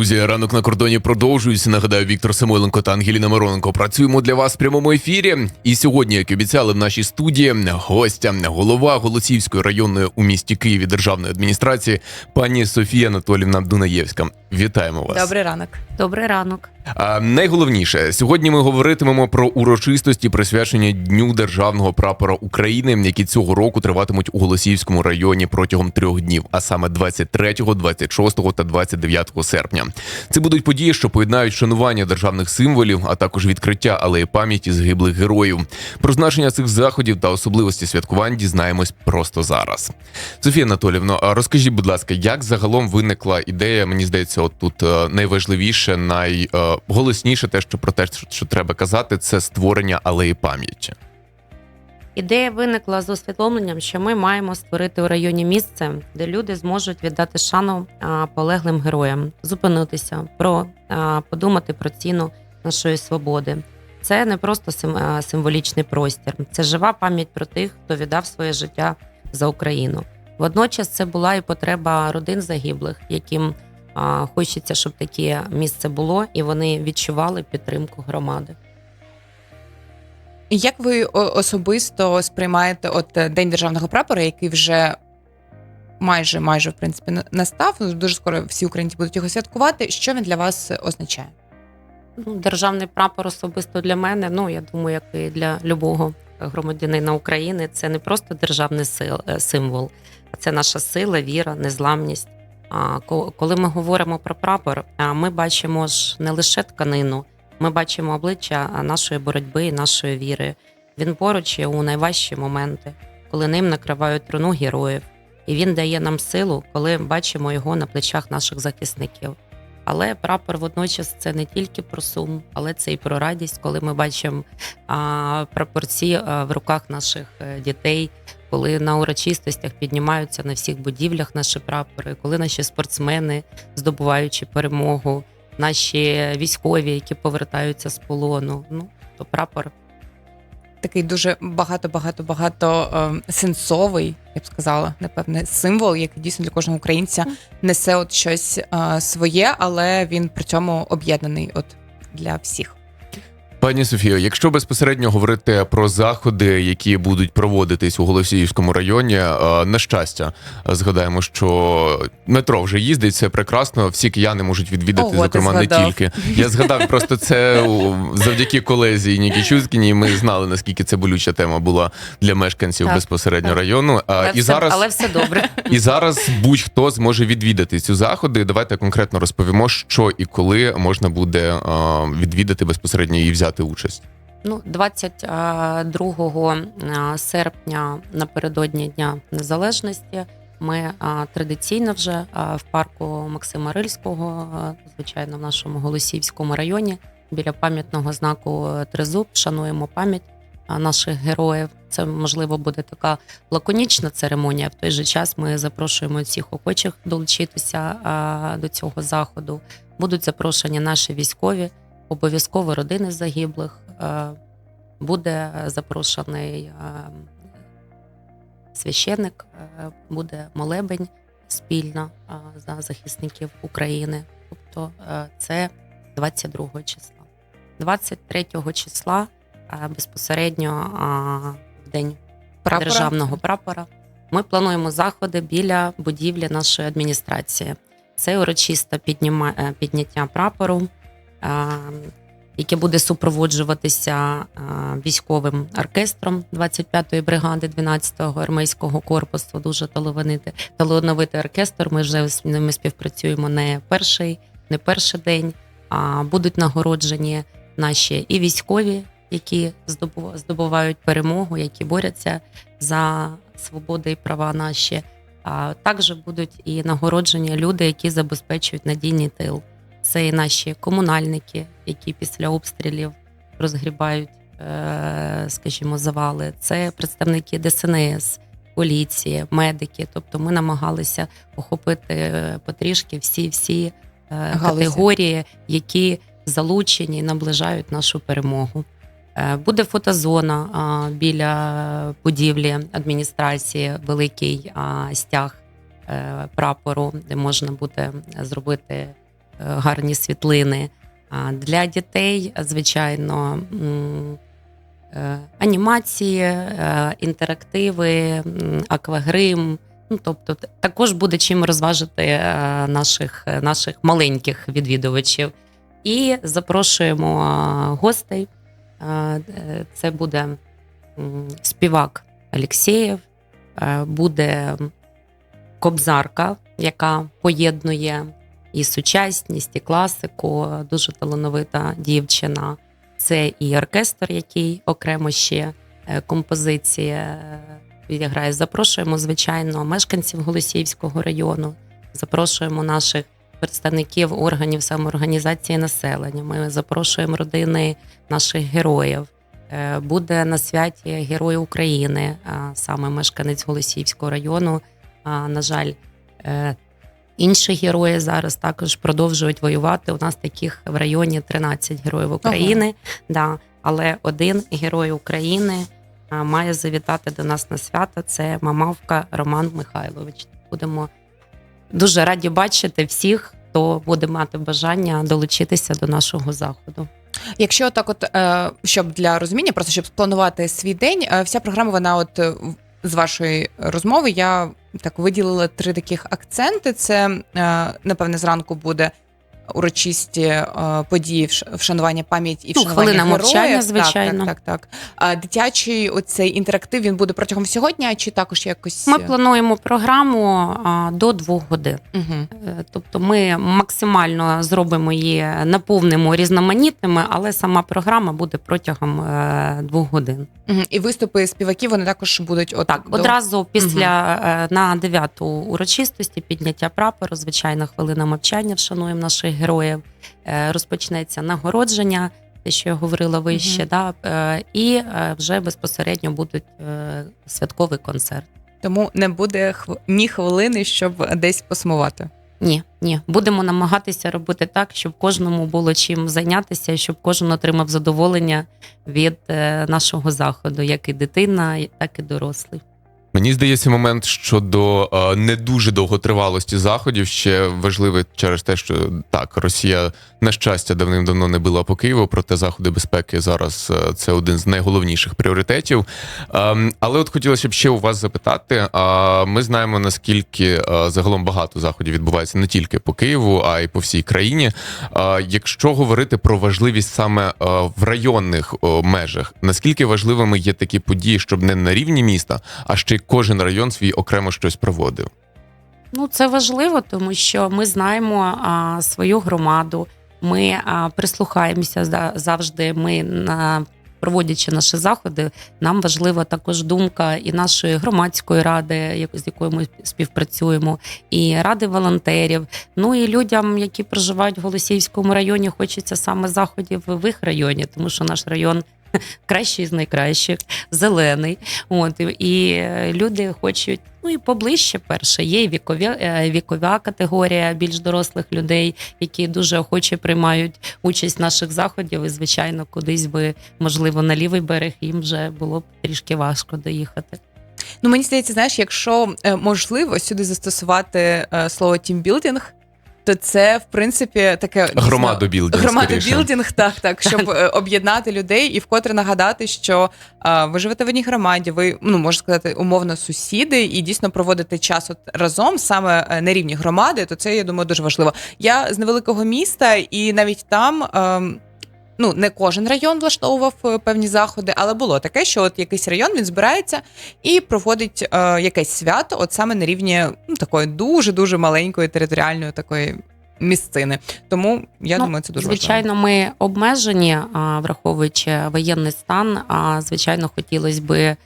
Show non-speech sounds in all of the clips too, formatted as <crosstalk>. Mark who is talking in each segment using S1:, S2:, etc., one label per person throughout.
S1: Друзі, ранок на кордоні продовжується. Нагадаю, Віктор Самойленко та Ангеліна Мироненко працюємо для вас в прямому ефірі. І сьогодні, як і обіцяли в нашій студії, гостя, голова Голосівської районної у місті Києві державної адміністрації, пані Софія Анатолівна Дунаєвська. Вітаємо вас.
S2: Добрий ранок.
S3: Добрий ранок.
S1: А найголовніше сьогодні ми говоритимемо про урочистості, присвячені Дню державного прапора України, які цього року триватимуть у Голосіївському районі протягом трьох днів, а саме 23, 26 та 29 серпня. Це будуть події, що поєднають шанування державних символів, а також відкриття алеї пам'яті згиблих героїв. Про значення цих заходів та особливості святкувань дізнаємось просто зараз. Софія Анатолівна, розкажіть, будь ласка, як загалом виникла ідея? Мені здається, от тут е, найважливіше, найголосніше те, що про те, що треба казати, це створення алеї пам'яті.
S3: Ідея виникла з усвідомленням, що ми маємо створити у районі місце, де люди зможуть віддати шану полеглим героям, зупинитися, про подумати про ціну нашої свободи. Це не просто сим- символічний простір, це жива пам'ять про тих, хто віддав своє життя за Україну. Водночас це була і потреба родин загиблих, яким хочеться, щоб таке місце було, і вони відчували підтримку громади.
S2: Як ви особисто сприймаєте от е, День державного прапора, який вже майже майже в принципі на- настав? Ну, Дуже скоро всі українці будуть його святкувати. Що він для вас означає?
S3: Ну, державний прапор особисто для мене, ну я думаю, як і для любого громадянина України, це не просто державний сил- е, символ, а це наша сила, віра, незламність. А коли ми говоримо про прапор, ми бачимо ж не лише тканину, ми бачимо обличчя нашої боротьби і нашої віри. Він поруч є у найважчі моменти, коли ним накривають труну героїв, і він дає нам силу, коли бачимо його на плечах наших захисників. Але прапор водночас це не тільки про сум, але це і про радість, коли ми бачимо а, прапорці а, в руках наших е, дітей, коли на урочистостях піднімаються на всіх будівлях наші прапори, коли наші спортсмени, здобуваючи перемогу, наші військові, які повертаються з полону. Ну то прапор
S2: Такий дуже багато, багато, багато е, сенсовий, я б сказала, напевне, символ, який дійсно для кожного українця несе от щось е, своє, але він при цьому об'єднаний от для всіх.
S1: Пані Софію, якщо безпосередньо говорити про заходи, які будуть проводитись у Голосіївському районі, е, на щастя, згадаємо, що метро вже їздить, це прекрасно. Всі кияни можуть відвідати,
S2: Ого,
S1: зокрема, не тільки. Я згадав просто це завдяки колезі Нікі Чузькіній. Ми знали наскільки це болюча тема була для мешканців
S3: Так,
S1: безпосередньо
S3: так.
S1: району. А
S3: але,
S1: і
S3: все,
S1: зараз
S3: але все добре.
S1: і зараз будь-хто зможе відвідати ці заходи. Давайте конкретно розповімо, що і коли можна буде е, відвідати безпосередньо і взяти участь.
S3: Ну, 22 е, серпня напередодні Дня Незалежності. Ми традиційно вже в парку Максима Рильського, звичайно, в нашому Голосіївському районі, біля пам'ятного знаку е, Тризуб, шануємо пам'ять наших героїв. Це можливо буде така лаконічна церемонія. В той же час ми запрошуємо всіх охочих долучитися до цього заходу. Будуть запрошені наші військові, обов'язково родини загиблих. Е, Буде запрошений е, священник, е, буде молебень спільно за захисників України. Тобто це 22 числа. 23 числа безпосередньо в день
S2: Прапора.
S3: державного прапора. Ми плануємо заходи біля будівлі нашої адміністрації. Це урочисте підняття прапору, яке буде супроводжуватися е, військовим оркестром 25-ї бригади 12-го армійського корпусу. Дуже талановитий, талановитий оркестр. Ми вже з ними співпрацюємо не перший, не перший день. А будуть нагороджені наші і військові, які здобу- здобувають перемогу, які борються за свободи і права наші. А також будуть і нагороджені люди, які забезпечують надійний тил. Це і наші комунальники, які після обстрілів розгрібають, е, скажімо, завали. Це представники ДСНС, поліції, медики. Тобто ми намагалися охопити е, потрішки всі всі е, категорії, які залучені і наближають нашу перемогу. Буде фотозона біля будівлі адміністрації, великий стяг прапору, де можна буде зробити гарні світлини. Для дітей, звичайно, е, анімації, е, інтерактиви, аквагрим. Ну, тобто, також буде чим розважити е, наших, наших маленьких відвідувачів. І запрошуємо гостей. Це буде співак Алєксєєв, е, буде кобзарка, яка поєднує і сучасність, і класику. Дуже талановита дівчина. Це і оркестр, який окремо ще е, композиції е, відіграє. Запрошуємо, звичайно, мешканців Голосіївського району, запрошуємо наших представників органів самоорганізації населення. Ми запрошуємо родини наших героїв. Е, Буде на святі Герой України, саме мешканець Голосіївського району. На жаль, е, інші герої зараз також продовжують воювати. У нас таких в районі 13 героїв України. Да, але один герой України має завітати до нас на свято. Це Мамавка Роман Михайлович. Будемо дуже раді бачити всіх, хто буде мати бажання долучитися до нашого заходу.
S2: Якщо так, от е, щоб для розуміння, просто щоб спланувати свій день, е, вся програма, вона от е, з вашої розмови, я так виділила три таких акценти. Це е, напевне зранку буде. Урочисті е, події вшанування пам'ять і
S3: Ну,
S2: вшанування
S3: хвилина
S2: героїв.
S3: мовчання, звичайно.
S2: Так, так, так. А дитячий оцей інтерактив він буде протягом всього дня, чи також якось
S3: Ми плануємо програму до двох годин.
S2: Угу.
S3: Е, Тобто ми максимально зробимо її, наповнимо різноманітними, але сама програма буде протягом е, двох годин.
S2: Угу. І виступи співаків вони також будуть от
S3: Так,
S2: до-
S3: одразу після е, на дев'яту урочистості підняття прапору, звичайно, хвилина мовчання вшануємо наших героїв. Е, Розпочнеться нагородження, те, що я говорила вище,
S2: Мгм.
S3: да, е, і е, вже безпосередньо будуть святковий концерт.
S2: тому не буде ні хвилини, щоб десь посмувати.
S3: Ні, ні, будемо намагатися робити так, щоб кожному було чим зайнятися, щоб кожен отримав задоволення від нашого заходу, як і дитина, так і дорослий.
S1: Мені здається, момент щодо е, не дуже довготривалості заходів ще важливий через те, що так, Росія на щастя давним-давно не била по Києву, проте заходи безпеки зараз е, це один з найголовніших пріоритетів. Ем, але от хотілося б ще у вас запитати. Ми знаємо наскільки е, загалом багато заходів відбувається не тільки по Києву, а й по всій країні. Якщо говорити про важливість саме в районних межах, наскільки важливими є такі події, щоб не на рівні міста, а ще кожен район свій окремо щось проводив?
S3: Ну, це важливо, тому що ми знаємо а, свою громаду. Ми а, прислухаємося за- завжди. Ми на проводячи наші заходи, нам важлива також думка і нашої громадської ради, як- з якою ми співпрацюємо, і ради волонтерів. Ну і людям, які проживають в Голосіївському районі, хочеться саме заходів в їх районі, тому що наш район. <laughs> Кращий з найкращих, зелений. От і- е, люди хочуть ну і поближче. Перше є вікові е, вікова категорія більш дорослих людей, які дуже охоче приймають участь наших заходів. І звичайно, кудись би можливо на лівий берег їм вже було б трішки важко доїхати.
S2: Ну мені здається, знаєш, якщо е, можливо сюди застосувати слово тімбілдинг, то це в принципі таке дійсно,
S1: Громадобілдинг.
S2: Громадобілдинг, так, так, щоб е, об'єднати людей і вкотре нагадати, що а, ви живете в одній громаді, ви ну можна сказати, умовно сусіди, і дійсно проводити час от разом саме е, на рівні громади, то це я думаю дуже важливо. Я з невеликого міста, і навіть там. ем, Ну, не кожен район влаштовував е, певні заходи, але було таке, що от якийсь район він збирається і проводить е, якесь свято, от саме на рівні ну, такої дуже дуже маленької територіальної такої місцини. Тому я
S3: Ну,
S2: думаю, це дуже
S3: звичайно, ми обмежені, враховуючи воєнний стан. А звичайно, хотілося би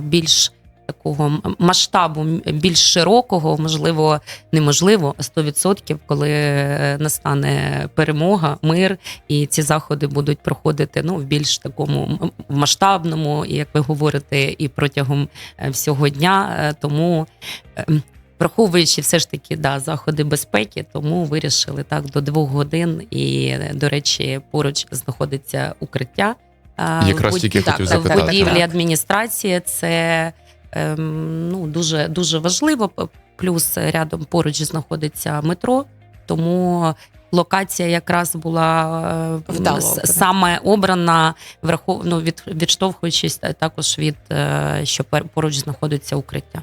S3: більш такого масштабу, більш широкого, можливо, неможливо 100%, коли е, настане перемога, мир, і ці заходи будуть проходити ну в більш такому масштабному, як ви говорите, і протягом е, всього дня. Е, Тому. Враховуючи все ж таки да, заходи безпеки, тому вирішили так до двох годин. І, до речі, поруч знаходиться укриття.
S1: Якраз тільки
S3: буд-
S1: хотів
S3: так, в
S1: запитати.
S3: будівлі
S2: Так.
S3: адміністрації. Це ну, дуже, дуже важливо. Плюс рядом поруч знаходиться метро, тому локація якраз була е,
S2: Вдало
S3: саме обрана, врахов... ну, від, відштовхуючись також від е, що поруч знаходиться укриття.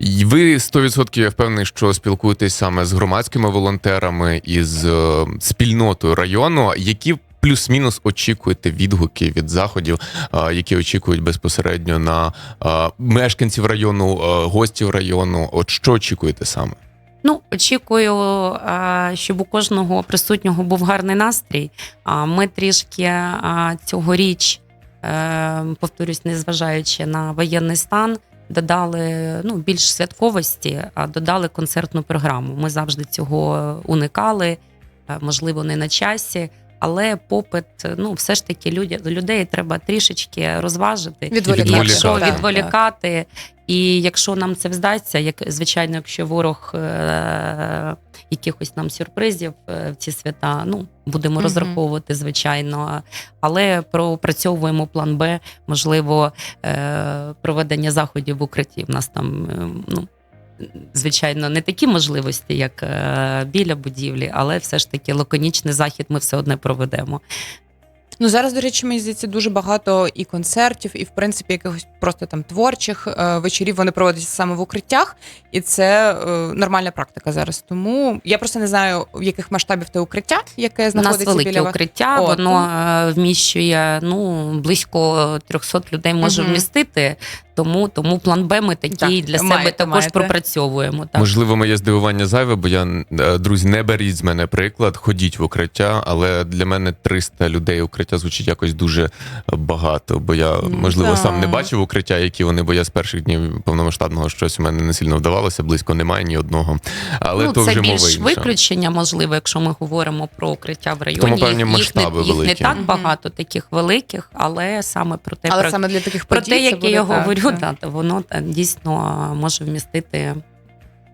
S1: Ви 100% я впевнений, що спілкуєтесь саме з громадськими волонтерами і з е, спільнотою району. Які плюс-мінус очікуєте відгуки від заходів, які очікують безпосередньо на мешканців району, гостів району? От що очікуєте саме?
S3: Ну, очікую, щоб у кожного присутнього був гарний настрій. Ми трішки цьогоріч, е, повторюсь, незважаючи на воєнний стан, додали ну, більш святковості, а додали концертну програму. Ми завжди цього уникали, е, можливо, не на часі. Але попит, ну все ж таки, люди, людей треба трішечки розважити.
S2: Відволікати.
S3: Якщо
S1: Так, так.
S3: відволікати, і якщо нам це вдасться, як звичайно, якщо ворог е- якихось нам сюрпризів е, в ці свята, ну будемо
S2: Мгм.
S3: розраховувати, звичайно. Але пропрацьовуємо план Б, можливо, е- проведення заходів в укритті. У нас там е, ну. Звичайно, не такі можливості, як е, біля будівлі, але все ж таки лаконічний захід ми все одне проведемо.
S2: Ну зараз, до речі, мені здається, дуже багато і концертів, і в принципі якихось просто там творчих е, вечорів вони проводяться саме в укриттях, і це е, нормальна практика зараз. Тому я просто не знаю, в яких масштабів те укриття, яке
S3: У нас
S2: знаходиться
S3: велике
S2: біля вас.
S3: укриття,
S2: О,
S3: воно е, вміщує ну близько 300 людей може
S2: Мгм.
S3: вмістити. Тому тому план Б ми такий
S2: Так,
S3: для себе
S2: маєте,
S3: також
S2: маєте.
S3: пропрацьовуємо. Так.
S1: Можливо, моє здивування зайве, бо я е, друзі, не беріть з мене приклад, ходіть в укриття, але для мене 300 людей укриття звучить якось дуже багато. Бо я
S2: Ну,
S1: можливо
S2: так.
S1: сам не бачив укриття, які вони, бо я з перших днів повномасштабного щось у мене не сильно вдавалося, близько немає ні одного. Але
S3: ну,
S1: то
S3: це
S1: вже
S3: більш
S1: інша.
S3: виключення, можливо, якщо ми говоримо про укриття в районі.
S1: Тому певні
S3: їх,
S1: масштаби
S3: їх, не, їх не так багато таких великих, але саме про те,
S2: Але
S3: про,
S2: саме для таких
S3: про
S2: подій
S3: те, яке я говорю, то воно дійсно може вмістити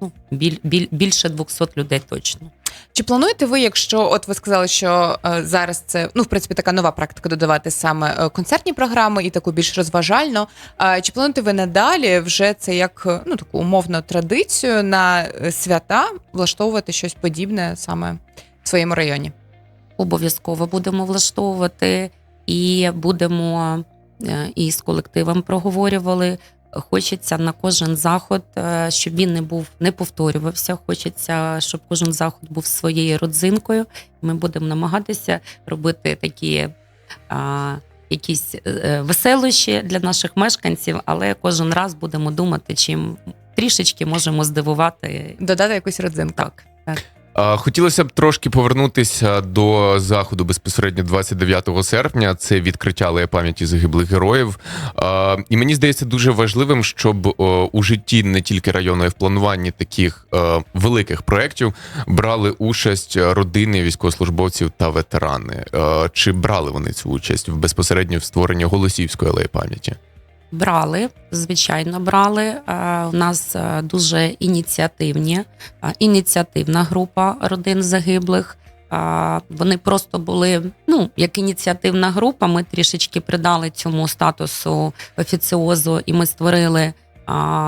S3: ну, біль, біль, більше 200 людей точно.
S2: Чи плануєте ви, якщо от ви сказали, що е, зараз це ну в принципі така нова практика додавати саме е, концертні програми і таку більш розважальну? Е, чи плануєте ви надалі вже це як е, ну таку умовну традицію на свята влаштовувати щось подібне саме в своєму районі?
S3: обов'язково будемо влаштовувати і будемо і з колективом проговорювали. Хочеться на кожен заход, е, щоб він не був, не повторювався. Хочеться, щоб кожен заход був своєю родзинкою. Ми будемо намагатися робити такі а, якісь е, веселощі для наших мешканців, але кожен раз будемо думати, чим трішечки можемо здивувати.
S2: Додати якусь родзинку?
S3: Так.
S1: А, Хотілося б трошки повернутися до заходу безпосередньо 29 серпня. Це відкриття алеї пам'яті загиблих героїв. І мені здається дуже важливим, щоб у житті не тільки району, а й в плануванні таких е, великих проєктів брали участь родини військовослужбовців та ветерани. Е, Чи брали вони цю участь в безпосередньо в створенні Голосіївської алеї пам'яті?
S3: Брали, звичайно, брали. Е, У нас е, дуже ініціативні, е, ініціативна група родин загиблих. Вони просто були ну як ініціативна група. Ми трішечки придали цьому статусу офіціозу, і ми створили.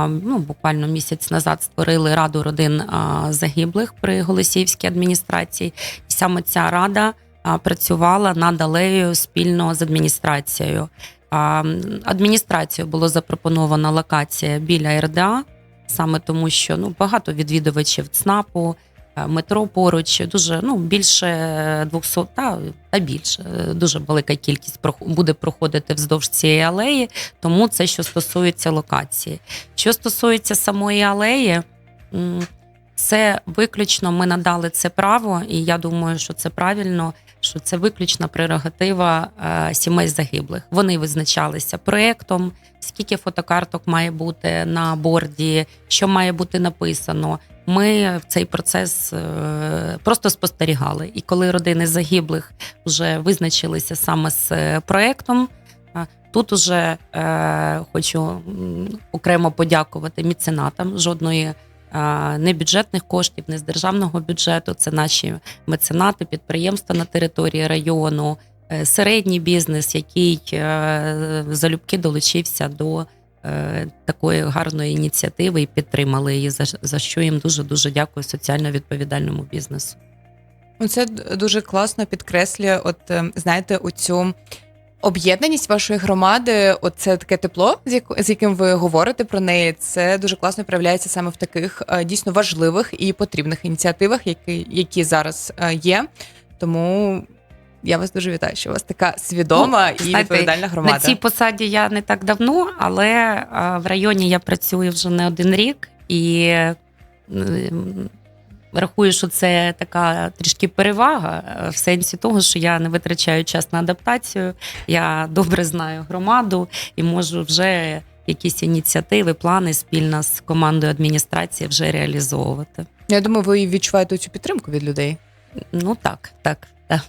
S3: Ну, буквально місяць назад створили раду родин загиблих при Голосіївській адміністрації. І саме ця рада працювала над алеєю спільно з адміністрацією. Адміністрацією було запропонована локація біля РДА, саме тому, що ну багато відвідувачів ЦНАПу, е, метро поруч, дуже ну більше 200, та, та більше дуже велика кількість буде проходити вздовж цієї алеї. Тому це що стосується локації. Що стосується самої алеї, це виключно ми надали це право, і я думаю, що це правильно що це виключна прерогатива е, сімей загиблих. Вони визначалися проектом, скільки фотокарток має бути на борді, що має бути написано. Ми в цей процес е, просто спостерігали. І коли родини загиблих вже визначилися саме з е, проектом. е, Тут уже е, хочу окремо подякувати міценатам. Жодної не бюджетних коштів, не з державного бюджету. Це наші меценати, підприємства на території району, е, середній бізнес, який е, залюбки долучився до е, такої гарної ініціативи і підтримали її. За, що їм дуже дуже дякую соціально відповідальному бізнесу.
S2: Це дуже класно підкреслює, от е, знаєте, оцю об'єднаність вашої громади. Оце таке тепло, з яким ви говорите про неї. Це дуже класно проявляється саме в таких е, дійсно важливих і потрібних ініціативах, які, які зараз е, є. Тому я вас дуже вітаю, що у вас така свідома і
S3: Ну, знаєте,
S2: відповідальна громада.
S3: На цій посаді я не так давно, але е, в районі я працюю вже не один рік і рахую, що це така трішки перевага е, в сенсі того, що я не витрачаю час на адаптацію. Я добре знаю громаду і можу вже якісь ініціативи, плани спільно з командою адміністрації вже реалізовувати.
S2: Я думаю, ви відчуваєте цю підтримку від людей.
S3: Ну так, так. так.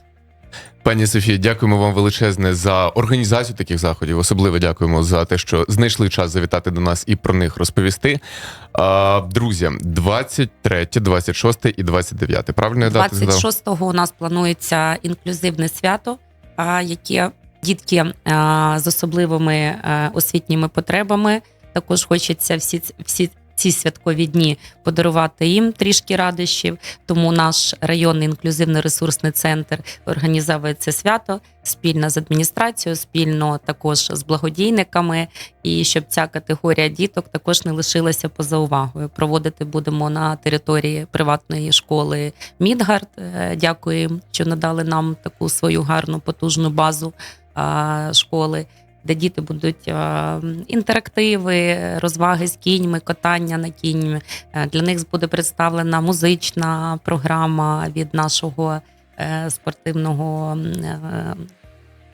S1: Пані Софія, дякуємо вам величезне за організацію таких заходів. Особливо дякуємо за те, що знайшли час завітати до нас і про них розповісти. А, друзі, 23, 26 і 29. Правильно я дати задав?
S3: 26-го у нас планується інклюзивне свято, а, яке дітки з особливими освітніми потребами. Також хочеться всі всі. Ці святкові дні подарувати їм трішки радощів, тому наш районний інклюзивний ресурсний центр організовує це свято спільно з адміністрацією, спільно також з благодійниками, і щоб ця категорія діток також не лишилася поза увагою. Проводити будемо на території приватної школи Мідгард. Е, Дякую, що надали нам таку свою гарну потужну базу школи. Де діти будуть інтерактиви, розваги з кіньми, катання на кіньми. Е, Для них буде представлена музична програма від нашого е, спортивного е,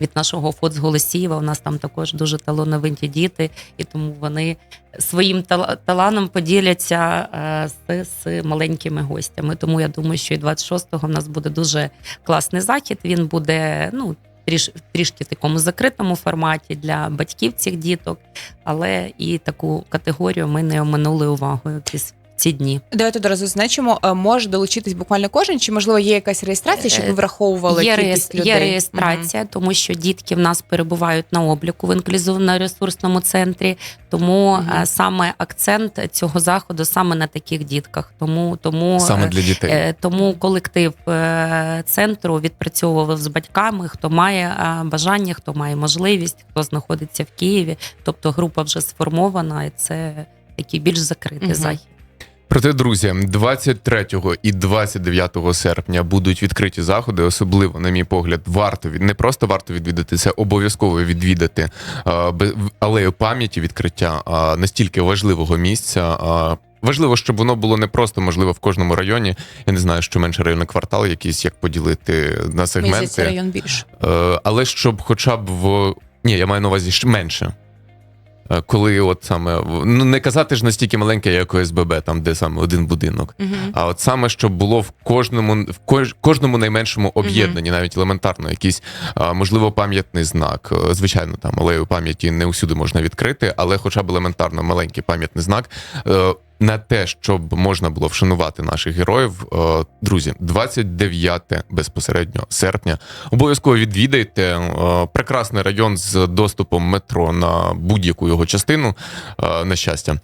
S3: від нашого ФОЦ Голосієва. У нас там також дуже талановиті діти, і тому вони своїм таланом поділяться е, з, з маленькими гостями. Тому я думаю, що і 26-го в нас буде дуже класний захід. Він буде ну. Тріш, трішки такому закритому форматі для батьків цих діток, але і таку категорію ми не оминули увагою ці, дні.
S2: Давайте одразу зазначимо, е, може долучитись буквально кожен, чи можливо є якась реєстрація, щоб ви враховували
S3: Є,
S2: кількість людей?
S3: є реєстрація, тому що дітки в нас перебувають на обліку в інклюзивно-ресурсному центрі. Тому е, саме акцент цього заходу саме на таких дітках. Тому тому
S1: Саме
S3: е,
S1: для дітей.
S3: Е, Тому колектив е, центру відпрацьовував з батьками, хто має е, бажання, хто має можливість, хто знаходиться в Києві. Тобто група вже сформована, і це такий більш закритий
S2: Мгм.
S3: захід.
S1: Проте, друзі, 23 і 29 серпня будуть відкриті заходи. Особливо, на мій погляд, варто від не просто варто відвідати це, обов'язково відвідати алею пам'яті відкриття настільки важливого місця. Важливо, щоб воно було не просто можливо в кожному районі. Я не знаю, що менше районний квартал, якийсь як поділити на сегменти,
S2: район більше.
S1: Е, але щоб хоча б в. Ні, я маю на увазі менше. Е, Коли от саме ну не казати ж настільки маленьке, як ОСББ, там де саме один будинок.
S2: Угу.
S1: А от саме щоб було в кожному в кож, кожному найменшому об'єднанні, навіть елементарно, якийсь можливо пам'ятний знак. Е, Звичайно, там алею пам'яті не усюди можна відкрити, але хоча б елементарно маленький пам'ятний знак. На те, щоб можна було вшанувати наших героїв, Е, друзі, 29 безпосередньо серпня. Обов'язково відвідайте Е, прекрасний район з доступом метро на будь-яку його частину. е, На щастя.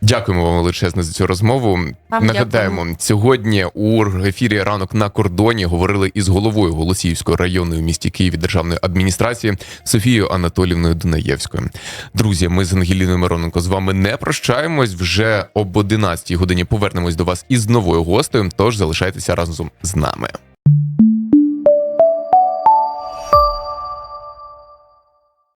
S1: Дякуємо вам величезне за цю розмову.
S3: Вам
S1: Нагадаємо, сьогодні у ефірі ранок на кордоні говорили із головою Голосіївської районної в місті Києві державної адміністрації Софією Анатолівною Дунаєвською. Друзі, ми з Ангеліною Мироненко з вами не прощаємось. Вже об 11 годині повернемось до вас із новою гостею. Тож залишайтеся разом з нами.